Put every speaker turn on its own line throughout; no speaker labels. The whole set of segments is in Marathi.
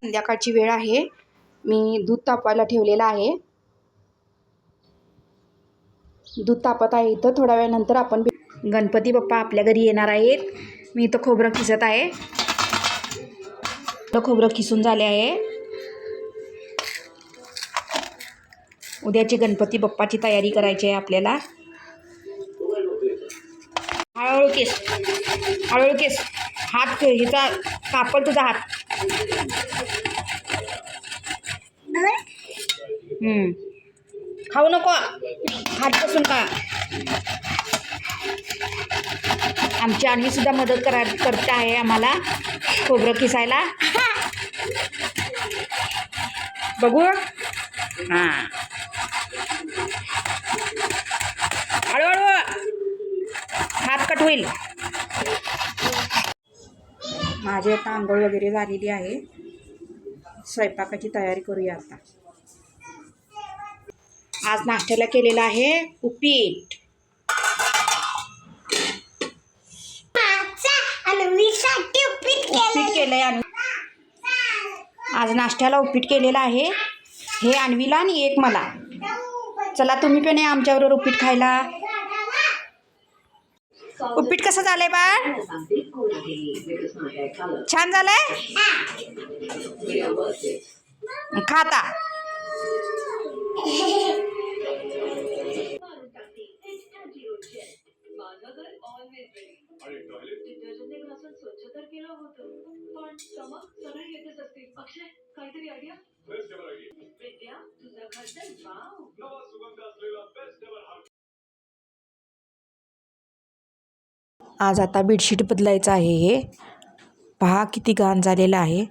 संध्याकाळची वेळ आहे. मी दूध तापवायला ठेवलेलं आहे. दूध तापत आहे इथं. थोड्या वेळानंतर आपण गणपती बाप्पा आपल्या घरी येणार आहेत. मी इथं खोबरं खिसत आहे. खोबरं किसून झाले आहे. उद्याची गणपती बाप्पाची तयारी करायची आहे आपल्याला. हळूहळू केस. हळूहळू केस. हात हिचा कापड तुझा हात. खाऊ नको. हात बसून का आमची आणवी सुद्धा मदत करा करते आहे आम्हाला खोबरं किसायला बघू. हां. हळूहळू. हात कट होईल. माझी आता आंघोळ वगैरे झालेली आहे. स्वयंपाकाची तयारी करूया आता. आज नाश्त्याला केलेला आहे उपीट. उपीट केलंय आणि आज नाश्त्याला उपीट केलेलं आहे. हे आणवीला आणि एक मला. चला तुम्ही पण आमच्याबरोबर उपीट खायला. उपीट कसं झालंय बाळ छान झालंय खाता
डिटर्जंटने घासून
आज आता बेडशीट बदलायचं आहे हे. पहा किती घाण झालेलं आहे.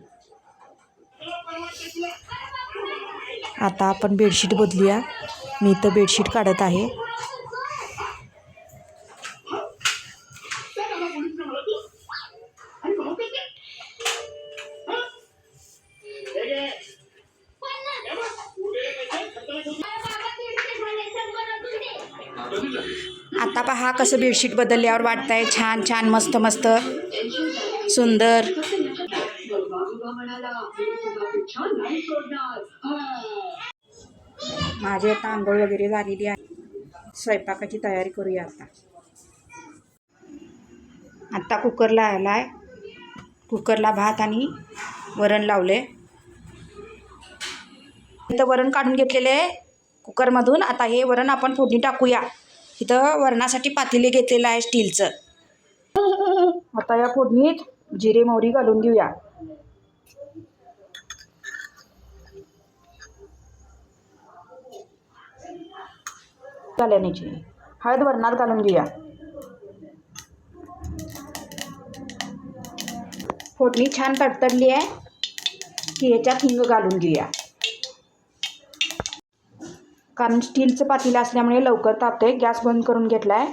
आता आपण बेडशीट बदलूया. मी इथं बेडशीट काढत आहे. आता पहा कसं बेडशीट बदलल्यावर वाटतंय. छान छान मस्त मस्त. सुंदर. माझी आता आंघोळ वगैरे झालेली आहे. स्वयंपाकाची तयारी करूया आता. आत्ता कुकरला आला आहे कुकरला भात आणि वरण लावले तर वरण काढून घेतलेले आहे. कुकरमधून आता हे वरण आपण फोडणी टाकूया. इथं वरणासाठी पातेले घेतलेलं आहे स्टीलचं. आता या फोडणीत जिरे मोहरी घालून घेऊया घालण्याची हळद वरणात घालून घेऊया फोडणी छान तडतडली आहे. की ह्याच्यात हिंग घालून घेऊया कारण स्टीलचं पातेलं असल्यामुळे लवकर तापते गॅस बंद करून घेतला आहे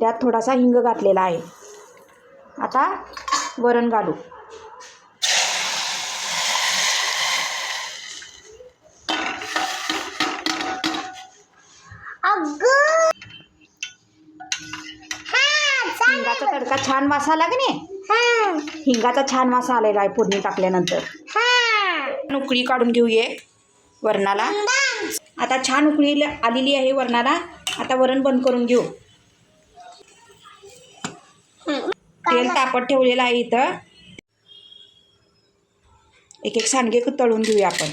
त्यात थोडासा हिंग घातलेला आहे. आता वरण घालू. हिंगाचा तडका छान वास आला की नाही हिंगाचा छान वास आलेला आहे फोडणी टाकल्यानंतर. उकळी काढून घेऊये. वरणाला. आता छान उकळी आलेली आहे वरणाला. आता वरण बंद करून घेऊ. तेल तापत ठेवलेलं आहे इथं. एक एक सांडगे तळून घेऊया आपण.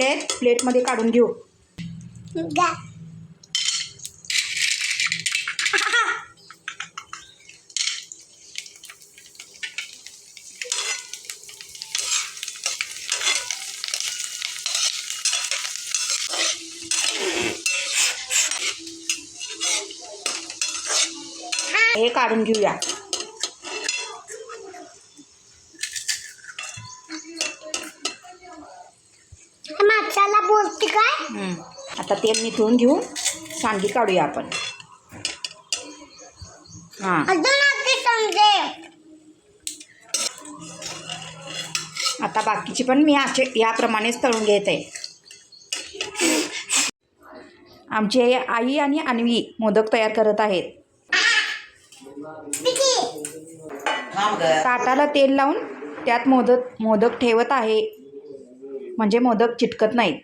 आलेले आहेत. प्लेटमध्ये काढून घेऊ. हे काढून घेऊया.
बोलते काय?
हं. आता तेल निथळून घेऊ. सांडगी काढूया आपण. हां.
अजून अगदी समजे.
आता बाकीची पण मी असे याप्रमाणेच तळून घेत. आहे आमची आई आई आणि अन्वी मोदक तयार करत आहेत. ताटाला तेल लावून त्यात मोदक मोदक ठेवत आहे. म्हणजे मोदक चिटकत नाहीत.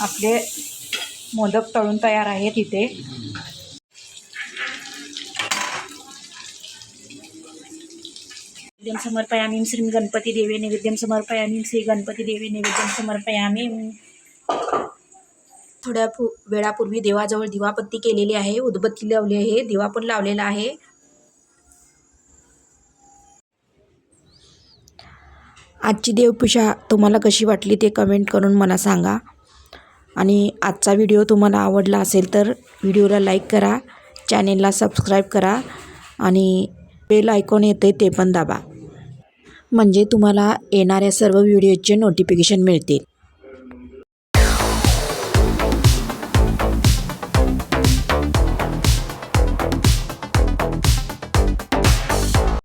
आपले मोदक तळून तयार आहेत इथे. नैवेद्यम समर्पयामी श्री गणपती देवी नैवेद्यम समर्पयामी श्री गणपती देवी नैवेद्यम समर्पयामी। थोड्या पु वेळापूर्वी देवाजवळ दिवाबत्ती केलेली आहे उदबत्ती लावली आहे दिवा पण लावलेला आहे. आजची देवपूजा तुम्हाला कशी वाटली ते कमेंट करून मला सांगा. आणि आजचा व्हिडिओ तुम्हाला आवडला असेल तर व्हिडिओला लाईक करा चॅनेलला सबस्क्राईब करा आणि बेल आयकॉन येते ते पण दाबा. म्हणजे तुम्हाला येणाऱ्या सर्व व्हिडिओचे नोटिफिकेशन मिळतील.